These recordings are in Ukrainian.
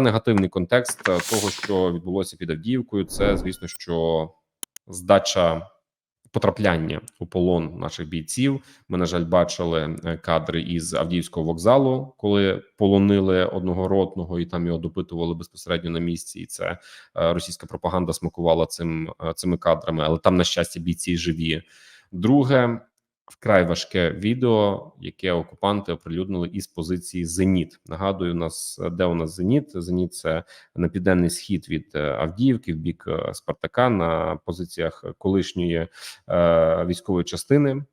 негативний контекст е, того, що відбулося під Авдіївкою, це звісно, що здача потрапляння у полон наших бійців. Ми на жаль бачили е, кадри із Авдіївського вокзалу, коли полонили одного ротного і там його допитували безпосередньо на місці. І це е, російська пропаганда смакувала цим цими кадрами, але там, на щастя, бійці живі. Друге, вкрай важке відео, яке окупанти оприлюднили із позиції Зеніт. Нагадую, у нас де у нас Зеніт? Зеніт це на південний схід від е, Авдіївки, в бік е, Спартака, на позиціях колишньої е, військової частини.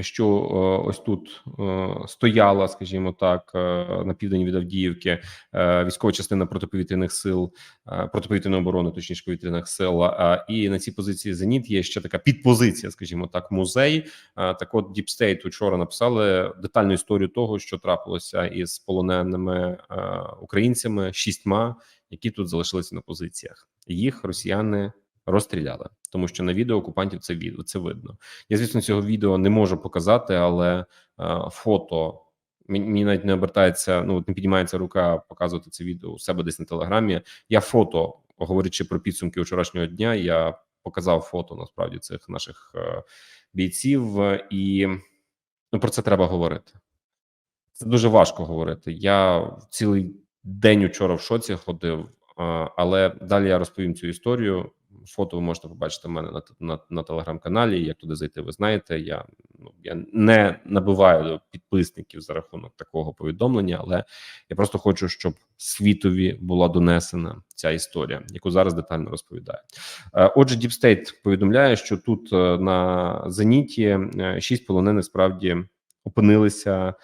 Що е, ось тут е, стояла, скажімо так, е, на південь від Авдіївки військова частина протиповітряних сил, протиповітряної оборони, точніше повітряних сил. і на цій позиції Зеніт є ще така підпозиція, скажімо так, музей. Так, от State вчора написали детальну історію того, що трапилося із полоненими українцями шістьма, які тут залишилися на позиціях. Їх росіяни розстріляли, тому що на відео окупантів це відео це видно. Я звісно цього відео не можу показати, але е, фото мені, мені навіть не обертається. Ну не піднімається рука показувати це відео у себе десь на телеграмі. Я фото, говорячи про підсумки вчорашнього дня, я показав фото насправді цих наших е, бійців, е, і ну про це треба говорити. Це дуже важко говорити. Я цілий день учора в шоці ходив, е, але далі я розповім цю історію. Фото ви можете побачити в мене на на, на телеграм-каналі. Як туди зайти, ви знаєте. Я ну я не набиваю підписників за рахунок такого повідомлення, але я просто хочу, щоб світові була донесена ця історія, яку зараз детально розповідаю. Е, Отже, Deep State повідомляє, що тут е, на зеніті е, шість полонених справді опинилися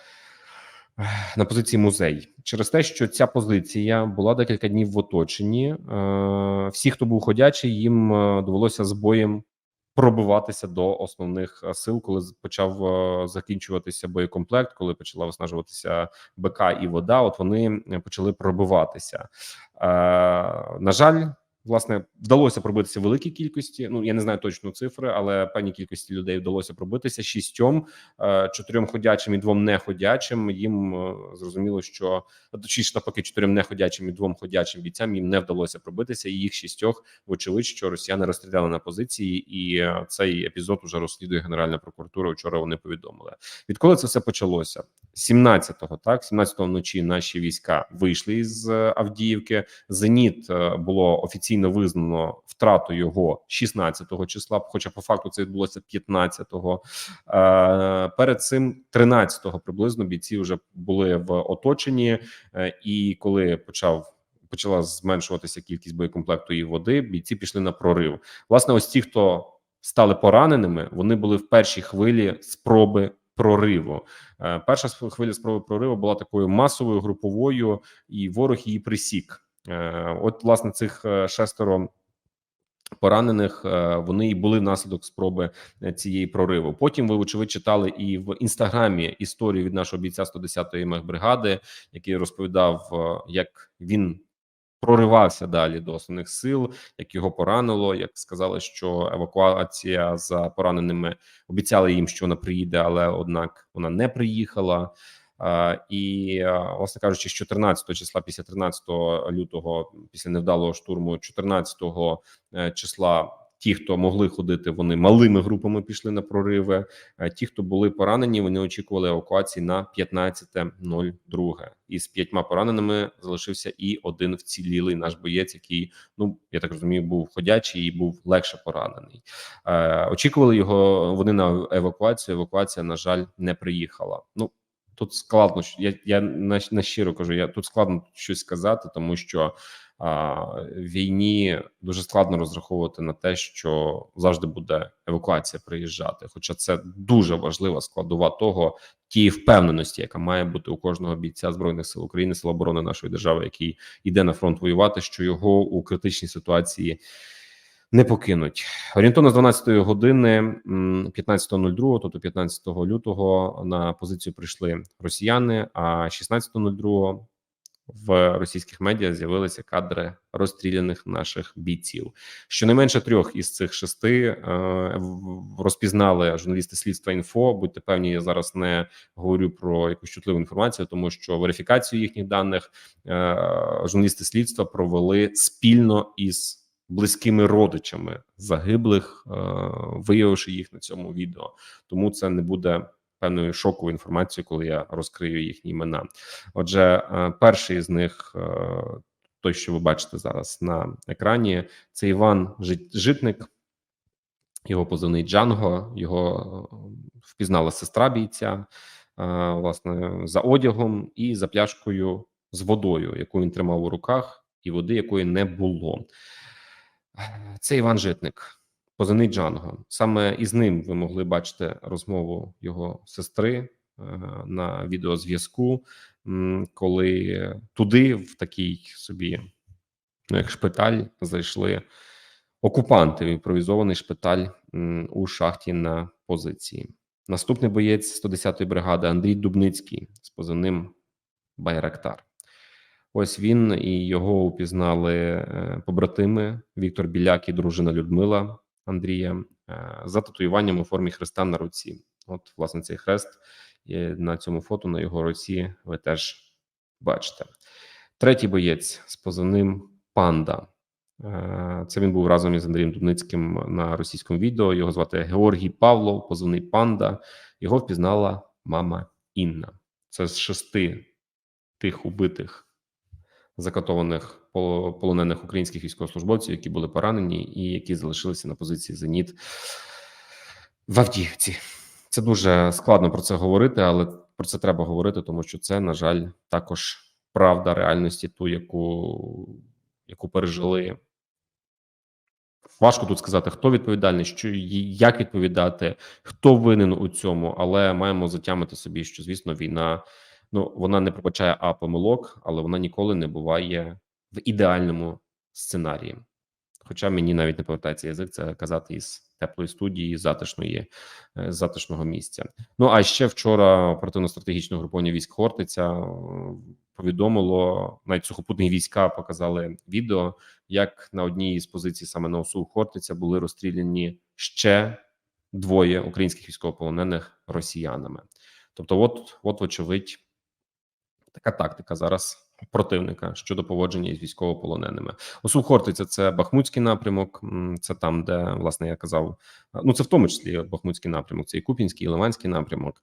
на позиції музей через те, що ця позиція була декілька днів в оточенні. Е, всі, хто був ходячий, їм е, довелося з боєм пробиватися до основних е, сил, коли почав закінчуватися боєкомплект, коли почала виснажуватися БК і вода. От вони почали пробиватися. На жаль. Власне, вдалося пробитися великій кількості. Ну я не знаю точно цифри, але певній кількості людей вдалося пробитися шістьом, е, чотирьом ходячим і двом неходячим. Їм е, зрозуміло, що точніше навпаки, чотирьом неходячим і двом ходячим бійцям їм не вдалося пробитися. І їх шістьох, вочевидь, що росіяни розстріляли на позиції, і е, цей епізод уже розслідує Генеральна прокуратура. Вчора вони повідомили. Відколи це все почалося? 17-го, так 17-го вночі наші війська вийшли із Авдіївки. Зеніт було офіційно офіційно визнано втрату його 16-го числа. Хоча по факту це відбулося 15-го. Е, перед цим 13-го приблизно бійці вже були в оточенні, е, і коли почав. Почала зменшуватися кількість боєкомплекту і води. Бійці пішли на прорив. Власне, ось ті, хто стали пораненими, вони були в першій хвилі спроби прориву. Е, перша хвиля спроби прориву була такою масовою груповою, і ворог її присік. Е, от, власне, цих е, шестеро. Поранених е, вони і були внаслідок спроби цієї прориву. Потім ви вочевидь читали і в інстаграмі історію від нашого бійця 110-ї мехбригади, який розповідав, як він проривався далі до основних сил, як його поранило. Як сказали, що евакуація за пораненими обіцяли їм, що вона приїде, але однак вона не приїхала. І власне кажучи, з 14 числа, після 13 лютого, після невдалого штурму, 14 е, числа. Ті, хто могли ходити, вони малими групами пішли на прориви. Ті, хто були поранені, вони очікували евакуації на 15.02. Із п'ятьма пораненими залишився і один вцілілий наш боєць, який ну я так розумію, був ходячий і був легше поранений. Е, Очікували його вони на евакуацію. Евакуація на жаль не приїхала. Ну тут складно я я на, на щиро кажу. Я тут складно щось сказати, тому що а, війні дуже складно розраховувати на те, що завжди буде евакуація приїжджати. Хоча це дуже важлива складова того тієї впевненості, яка має бути у кожного бійця збройних сил України, сил оборони нашої держави, який йде на фронт воювати, що його у критичній ситуації не покинуть орієнтовно з 12 години 15.02, тобто 15 лютого, на позицію прийшли росіяни. А 16.02 в російських медіа з'явилися кадри розстріляних наших бійців. Щонайменше трьох із цих шести е, розпізнали журналісти слідства інфо. Будьте певні, я зараз не говорю про якусь чутливу інформацію, тому що верифікацію їхніх даних е, журналісти слідства провели спільно із близькими родичами загиблих, е, виявивши їх на цьому відео. Тому це не буде певною шоковою інформацією, коли я розкрию їхні імена. Отже, е, перший з них, е, той, що ви бачите зараз на екрані, це Іван Жит- Житник, його позивний Джанго. Його впізнала сестра бійця, власне, за одягом і за пляшкою з водою, яку він тримав у руках, і води, якої не було. Це Іван Житник, позивний Джанго. Саме із ним ви могли бачити розмову його сестри е, на відеозв'язку, коли туди, в такий собі ну, як шпиталь, зайшли окупанти в імпровізований шпиталь у шахті на позиції. Наступний боєць 110-ї бригади Андрій Дубницький з позивним Байрактар. Ось він і його упізнали е, побратими Віктор Біляк і дружина Людмила Андрія е, за татуюванням у формі хреста на руці. От, власне, цей хрест на цьому фото на його руці ви теж бачите. Третій боєць з позивним Панда. Е, Це він був разом із Андрієм Дубницьким на російському відео. Його звати Георгій Павлов, позивний Панда. Його впізнала мама Інна. Це з шести тих убитих закатованих пол- полонених українських військовослужбовців, які були поранені і які залишилися на позиції Зеніт в Авдіївці. Це дуже складно про це говорити, але про це треба говорити, тому що це, на жаль, також правда реальності, ту, яку, яку пережили. Важко тут сказати, хто відповідальний, що як відповідати, хто винен у цьому, але маємо затямити собі, що звісно, війна ну вона не пробачає а помилок, але вона ніколи не буває в ідеальному сценарії. Хоча мені навіть не повертається язик це казати із теплої студії, затишної е, затишного місця. Ну а ще вчора оперативно-стратегічне груповання військ Хортиця е, повідомило навіть сухопутні війська показали відео, як на одній із позицій саме на ОСУ Хортиця були розстріляні ще двоє українських військовополонених росіянами. Тобто, от, от, вочевидь, така тактика зараз противника щодо поводження із військовополоненими. Осу Хортиця це Бахмутський напрямок. Це там, де власне я казав. Ну це в тому числі Бахмутський напрямок, це і Купінський, і Ливанський напрямок.